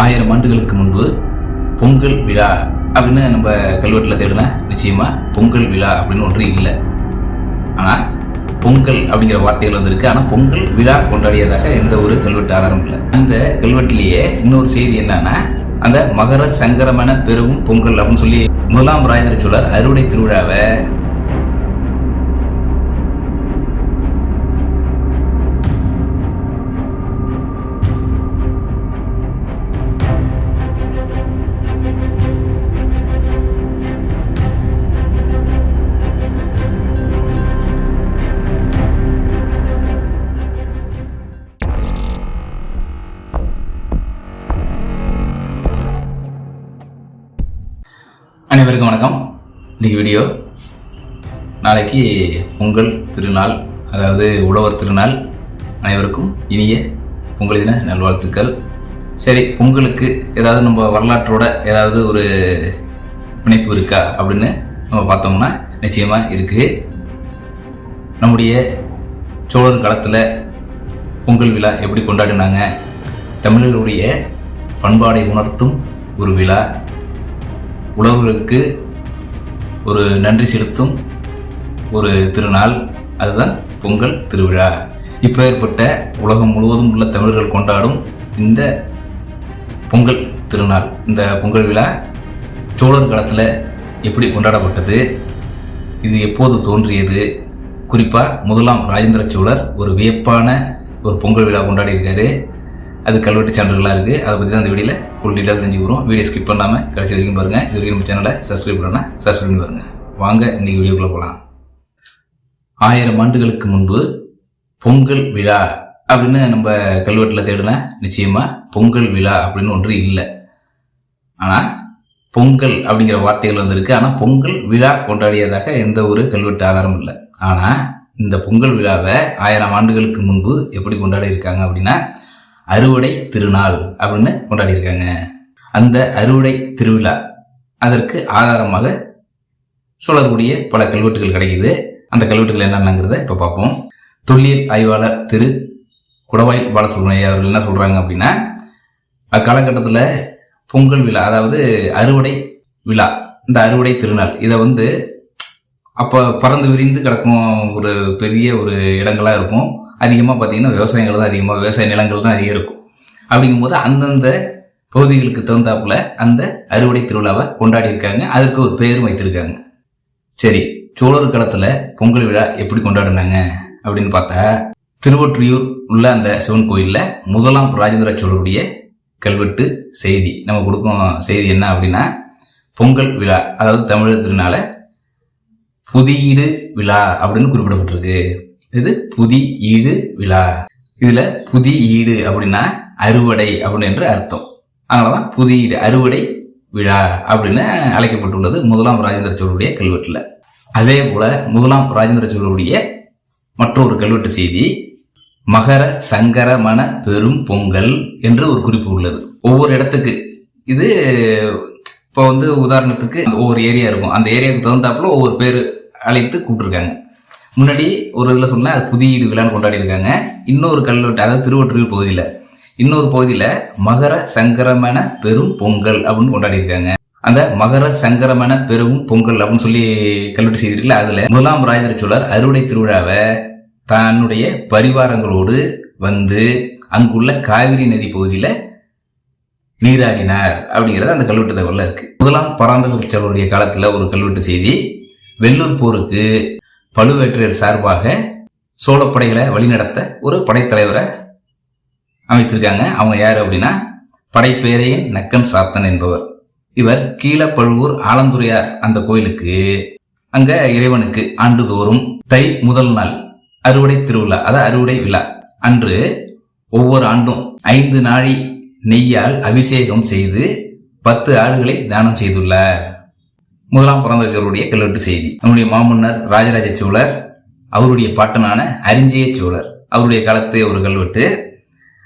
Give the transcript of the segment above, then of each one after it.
ஆயிரம் ஆண்டுகளுக்கு முன்பு பொங்கல் விழா அப்படின்னு நம்ம கல்வெட்டில் தேடினா நிச்சயமாக பொங்கல் விழா அப்படின்னு ஒன்று இல்லை. ஆனால் பொங்கல் அப்படிங்கிற வார்த்தைகள் வந்திருக்கு. ஆனால் பொங்கல் விழா கொண்டாடியதாக எந்த ஒரு கல்வெட்டு ஆதாரம் இல்லை. அந்த கல்வெட்டிலேயே இன்னொரு செய்தி என்னன்னா அந்த மகர சங்கரமன பெரும் பொங்கல் அப்படின்னு சொல்லி முதலாம் ராஜேந்திர சோழர் அறுவடை திருவிழாவை அனைவருக்கும் வணக்கம். இன்னைக்கு வீடியோ நாளைக்கு பொங்கல் திருநாள் அதாவது உழவர் திருநாள் அனைவருக்கும் இனிய பொங்கல் தின நல்வாழ்த்துக்கள். சரி பொங்கலுக்கு ஏதாவது நம்ம வரலாற்றோட ஏதாவது ஒரு பிணைப்பு இருக்கா அப்படின்னு நம்ம பார்த்தோம்னா நிச்சயமாக இருக்குது நம்முடைய சோழர் காலத்தில் பொங்கல் விழா எப்படி கொண்டாடினாங்க? தமிழர்களுடைய பண்பாடை உணர்த்தும் ஒரு விழா. உழவருக்கு ஒரு நன்றி செலுத்தும் ஒரு திருநாள். அதுதான் பொங்கல் திருவிழா. இப்போ ஏற்பட்ட உலகம் முழுவதும் உள்ள தமிழர்கள் கொண்டாடும் இந்த பொங்கல் திருநாள். இந்த பொங்கல் விழா சோழர் காலத்தில் எப்படி கொண்டாடப்பட்டது? இது எப்போது தோன்றியது? குறிப்பாக முதலாம் ராஜேந்திர சோழர் ஒரு வியப்பான ஒரு பொங்கல் விழா கொண்டாடியிருக்காரு. அது கல்வெட்டு சான்றுகளாக இருக்குது அதை பற்றி தான் அந்த வீடியோவில் ஃபுல் டீட்டெயில் தெரிஞ்சுக்கிறோம். வீடியோ ஸ்கிப் பண்ணாமல் கடைசி வரைக்கும் பாருங்கள் இது வரைக்கும் நம்ம சேனலை சப்ஸ்கிரைப் பண்ணால் சப்ஸ்கிரைப் பண்ணி பாருங்கள் வாங்க இன்றைக்கி வீடியோக்குள்ளே போகலாம் ஆயிரம் ஆண்டுகளுக்கு முன்பு பொங்கல் விழா அப்படின்னு நம்ம கல்வெட்டில் தேடினா நிச்சயமாக பொங்கல் விழா அப்படின்னு ஒன்று இல்லை. ஆனால் பொங்கல் அப்படிங்கிற வார்த்தைகள் வந்திருக்கு. ஆனால் பொங்கல் விழா கொண்டாடியதாக எந்த ஒரு கல்வெட்டு ஆதாரமும் இல்லை. ஆனால் இந்த பொங்கல் விழாவை ஆயிரம் ஆண்டுகளுக்கு முன்பு எப்படி கொண்டாடி இருக்காங்க அப்படின்னா அறுவடை திருநாள் அப்படின்னு கொண்டாடி இருக்காங்க அந்த அறுவடை திருவிழா அதற்கு ஆதாரமாக சொல்லக்கூடிய பல கல்வெட்டுகள் கிடைக்குது. அந்த கல்வெட்டுகள் என்னென்னங்கிறத இப்போ பார்ப்போம். தொல்லியல் ஆய்வாளர் திரு குடவாய் பாலசுப்ரமணிய அவர்கள் என்ன சொல்கிறாங்க அப்படின்னா அக்காலகட்டத்தில் பொங்கல் விழா அதாவது அறுவடை விழா இந்த அறுவடை திருநாள் இதை வந்து அப்போ பறந்து விரிந்து கிடக்கும் ஒரு பெரிய ஒரு இடங்களாக இருக்கும். அதிகமாக பார்த்தீங்கன்னா விவசாயங்கள் தான் அதிகமாக விவசாய நிலங்கள் தான் அதிகம் இருக்கும் அப்படிங்கும்போது அந்தந்த பகுதிகளுக்கு தகுந்தாப்புல அந்த அறுவடை திருவிழாவை கொண்டாடி இருக்காங்க அதுக்கு ஒரு பெயரும் வைத்திருக்காங்க. சரி சோழர் காலத்தில் பொங்கல் விழா எப்படி கொண்டாடினாங்க அப்படின்னு பார்த்தா திருவொற்றியூர் உள்ள அந்த சிவன் கோயிலில் முதலாம் ராஜேந்திர சோழருடைய கல்வெட்டு செய்தி. நம்ம கொடுக்கும் செய்தி என்ன அப்படின்னா பொங்கல் விழா அதாவது தமிழர் புதியீடு விழா அப்படின்னு குறிப்பிடப்பட்டிருக்கு. இது புதி ஈடு விழா. இதுல புதி ஈடு அப்படின்னா அறுவடை அப்படின்னு என்று அர்த்தம். அதனாலதான் புதியீடு அறுவடை விழா அப்படின்னு அழைக்கப்பட்டுள்ளது முதலாம் ராஜேந்திர சோழருடைய கல்வெட்டுல. அதே போல முதலாம் ராஜேந்திர சோழருடைய மற்றொரு கல்வெட்டு செய்தி மகர சங்கரமண பெரும் பொங்கல் என்று ஒரு குறிப்பு உள்ளது. ஒவ்வொரு இடத்துக்கு இது இப்போ வந்து உதாரணத்துக்கு ஒவ்வொரு ஏரியா இருக்கும். அந்த ஏரியாவுக்கு தகுந்தாப்புல ஒவ்வொரு பேர் அழைத்து கூப்பிட்டுருக்காங்க. முன்னாடி ஒரு இதில் சொன்னால் அது புதியீடு விழான்னு கொண்டாடி இருக்காங்க இன்னொரு கல்வெட்டு அதாவது திருவொற்றியூர் பகுதியில். இன்னொரு பகுதியில் மகர சங்கரமண பெரும் பொங்கல் அப்படின்னு கொண்டாடி இருக்காங்க அந்த மகர சங்கரமண பெரும் பொங்கல் அப்படின்னு சொல்லி கல்வெட்டு செய்திருக்கல அதில் முதலாம் ராஜேந்திர சோழர் அறுவடை திருவிழாவை தன்னுடைய பரிவாரங்களோடு வந்து அங்குள்ள காவிரி நதி பகுதியில் நீராடினார் அப்படிங்கிறது அந்த கல்வெட்டு தகவலில் இருக்கு. முதலாம் பராந்தக சோழருடைய காலத்தில் ஒரு கல்வெட்டு செய்தி வெள்ளூர் போருக்கு பழுவேற்றையர் சார்பாக சோழப்படைகளை வழிநடத்த ஒரு படைத்தலைவரை அமைத்திருக்காங்க. அவங்க யார் அப்படின்னா படைப்பேரையின் நக்கன் சாத்தன் என்பவர். இவர் கீழப்பழுவூர் ஆலந்துறையார் அந்த கோயிலுக்கு அங்க இறைவனுக்கு ஆண்டுதோறும் தை முதல் நாள் அறுவடை திருவிழா அதாவது அறுவடை விழா. அன்று ஒவ்வொரு ஆண்டும் ஐந்து நாழி நெய்யால் அபிஷேகம் செய்து பத்து ஆடுகளை தானம் செய்துள்ளார். முதலாம் பரந்தவர்களுடைய கல்வெட்டு செய்தி. நம்முடைய மாமன்னர் ராஜராஜ சோழர் அவருடைய பாட்டனான அரிஞ்சிய சோழர். அவருடைய காலத்து ஒரு கல்வெட்டு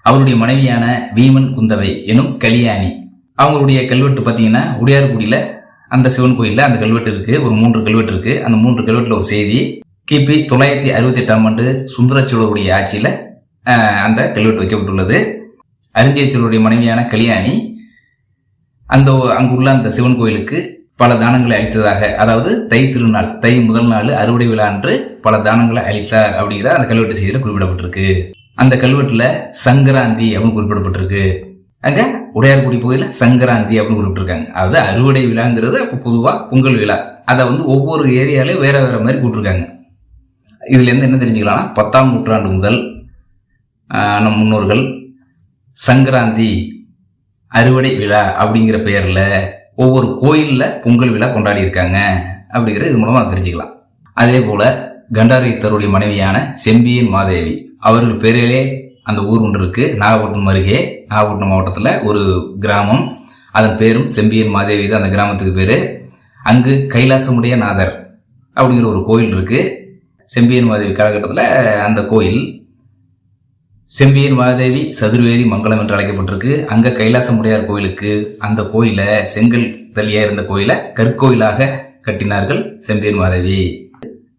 அவருடைய மனைவியான வீமன் குந்தவை எனும் கலியாணி. அவங்களுடைய கல்வெட்டு பார்த்தீங்கன்னா உடையார்குடியில் அந்த சிவன் கோயிலில் அந்த கல்வெட்டு இருக்கு. ஒரு மூன்று கல்வெட்டு இருக்கு. அந்த மூன்று கல்வெட்டில் ஒரு செய்தி கிபி தொள்ளாயிரத்தி அறுபத்தி எட்டாம் ஆண்டு சுந்தரச்சோழருடைய ஆட்சியில் அந்த கல்வெட்டு வைக்கப்பட்டுள்ளது. அரிஞ்சயச்சோழருடைய மனைவியான கல்யாணி அந்த அங்குள்ள அந்த சிவன் கோயிலுக்கு பல தானங்களை அளித்ததாக அதாவது தை திருநாள் தை முதல் நாள் அறுவடை விழா அன்று பல தானங்களை அளித்தார் அப்படிங்கிற அந்த கல்வெட்டு செய்தியில் குறிப்பிடப்பட்டிருக்கு. அந்த கல்வெட்டுல சங்கராந்தி அப்படின்னு குறிப்பிடப்பட்டிருக்கு. அங்க உடையார்குடி பகுதியில் சங்கராந்தி அப்படின்னு குறிப்பிட்டிருக்காங்க. அதாவது அறுவடை விழாங்கிறது அப்போ பொதுவா பொங்கல் விழா. அதை வந்து ஒவ்வொரு ஏரியாலையும் வேற வேற மாதிரி கூப்பிட்டுருக்காங்க இதுல இருந்து என்ன தெரிஞ்சுக்கலாம்னா பத்தாம் நூற்றாண்டு முதல் நம் முன்னோர்கள் சங்கராந்தி அறுவடை விழா அப்படிங்கிற பெயர்ல ஒவ்வொரு கோயிலில் பொங்கல் விழா கொண்டாடி இருக்காங்க அப்படிங்கிறது இது மூலமாக தெரிஞ்சுக்கலாம். அதே போல கண்டாரியத்தருடைய மனைவியான செம்பியன் மாதேவி அவர்கள் பேரிலே அந்த ஊர் ஒன்று இருக்கு நாகப்பட்டினம் அருகே. நாகப்பட்டினம் மாவட்டத்தில் ஒரு கிராமம். அதன் பேரும் செம்பியன் மாதேவி தான் அந்த கிராமத்துக்கு பேர். அங்கு கைலாசமுடைய நாதர் அப்படிங்கிற ஒரு கோயில் இருக்கு. செம்பியன் மாதேவி காலகட்டத்தில் அந்த கோயில். செம்பியன் மாதேவி சதுர்வேதி மங்கலம் என்று அழைக்கப்பட்டிருக்கு. அங்க கைலாசமுடையார் கோயிலுக்கு அந்த கோயிலை செங்கல் தலியா இருந்த கோயிலை கற்கோயிலாக கட்டினார்கள் செம்பியன் மாதேவி.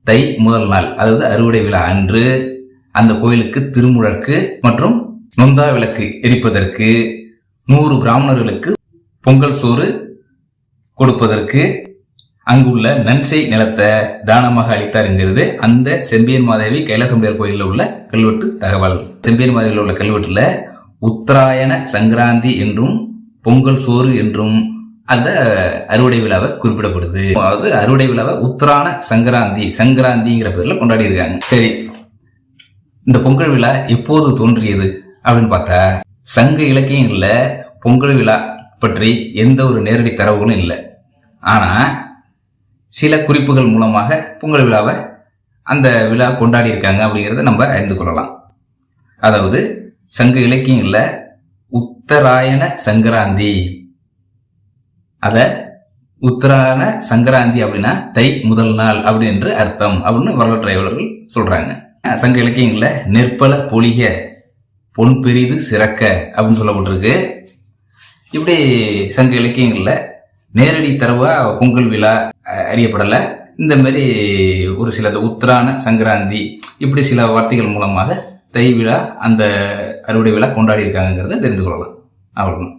தை முதல் நாள் அதாவது அறுவடை விழா அன்று அந்த கோயிலுக்கு திருமுழக்கு மற்றும் நொந்தா விளக்கு எரிப்பதற்கு நூறு பிராமணர்களுக்கு பொங்கல் சோறு கொடுப்பதற்கு அங்குள்ள நன்சை நிலத்தை தானமாக அளித்தார்ங்கிறது அந்த செம்பியன் மாதேவி கைலாசம்பியர் கோயிலில் உள்ள கல்வெட்டு தகவல். செம்பியன் மாதேவியில் உள்ள கல்வெட்டுல உத்தராயண சங்கராந்தி என்றும் பொங்கல் சோறு என்றும் அந்த அறுவடை விழாவை குறிப்பிடப்படுது. அதாவது அறுவடை விழாவை உத்தராண சங்கராந்தி சங்கராந்திங்கிற பேர்ல கொண்டாடி இருக்காங்க சரி இந்த பொங்கல் விழா எப்போது தோன்றியது அப்படின்னு பார்த்தா சங்க இலக்கியங்களில் பொங்கல் விழா பற்றி எந்த ஒரு நேரடி தரவுகளும் இல்லை. ஆனால் சில குறிப்புகள் மூலமாக பொங்கல் விழாவை அந்த விழா கொண்டாடி இருக்காங்க அப்படிங்கிறத நம்ம அறிந்து கொள்ளலாம். அதாவது சங்க இலக்கியங்கள்ல உத்தராயண சங்கராந்தி. அதை உத்தராயண சங்கராந்தி அப்படின்னா தை முதல் நாள் அப்படின்னு அர்த்தம் அப்படின்னு வரலாற்று ஆய்வாளர்கள் சொல்றாங்க. சங்க இலக்கியங்களில் நெற்பல பொலிக பொன் பெரிது சிறக்க அப்படின்னு சொல்லப்பட்டிருக்கு. இப்படி சங்க இலக்கியங்களில் நேரடி தரவா பொங்கல் விழா அறியப்படலை அறியப்படல. இந்த மாதிரி ஒரு சில உத்தரான சங்கராந்தி இப்படி சில வார்த்தைகள் மூலமாக தை விழா அந்த அறுவடை விழா கொண்டாடி இருக்காங்கிறத தெரிந்து கொள்ளலாம். அவ்வளோதான்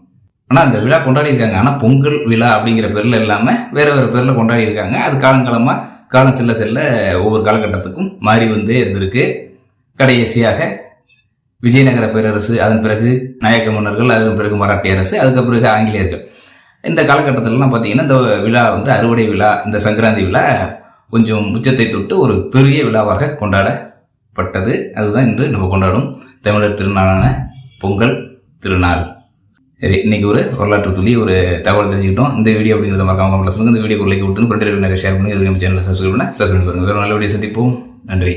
ஆனால் அந்த விழா கொண்டாடி இருக்காங்க ஆனால் பொங்கல் விழா அப்படிங்கிற பேரில் இல்லாமல் வேறு வேறு பேரில் கொண்டாடி இருக்காங்க அது காலங்காலமாக காலம் செல்ல செல்ல ஒவ்வொரு காலகட்டத்துக்கும் மாறி வந்தே இருந்திருக்கு. கடைசியாக விஜயநகர பேரரசு அதன் பிறகு நாயக்க மன்னர்கள் அதன் பிறகு மராட்டிய அரசு அதுக்கு பிறகு ஆங்கிலேயர்கள். இந்த காலகட்டத்திலலாம் பார்த்தீங்கன்னா இந்த விழா வந்து அறுவடை விழா இந்த சங்கராந்தி விழா கொஞ்சம் உச்சத்தை தொட்டு ஒரு பெரிய விழாவாக கொண்டாடப்பட்டது. அதுதான் இன்று நம்ம கொண்டாடும் தமிழர் திருநாளான பொங்கல் திருநாள். சரி இன்னைக்கு ஒரு வரலாற்று துளி ஒரு தகவல் தெரிஞ்சுக்கிட்டோம். இந்த வீடியோ அப்படிங்கிறத மறக்காம கமெண்ட்ல சொல்லுங்க. இந்த வீடியோ லைக் கொடுத்து ஃப்ரெண்ட் நிறைய ஷேர் பண்ணி இது நம்ம சேனலை சப்ஸ்கிரைப் பண்ண சப்ஸ்கிரைப் பண்ணுங்க வேறு நல்ல வீடியோ சந்திப்போம். நன்றி.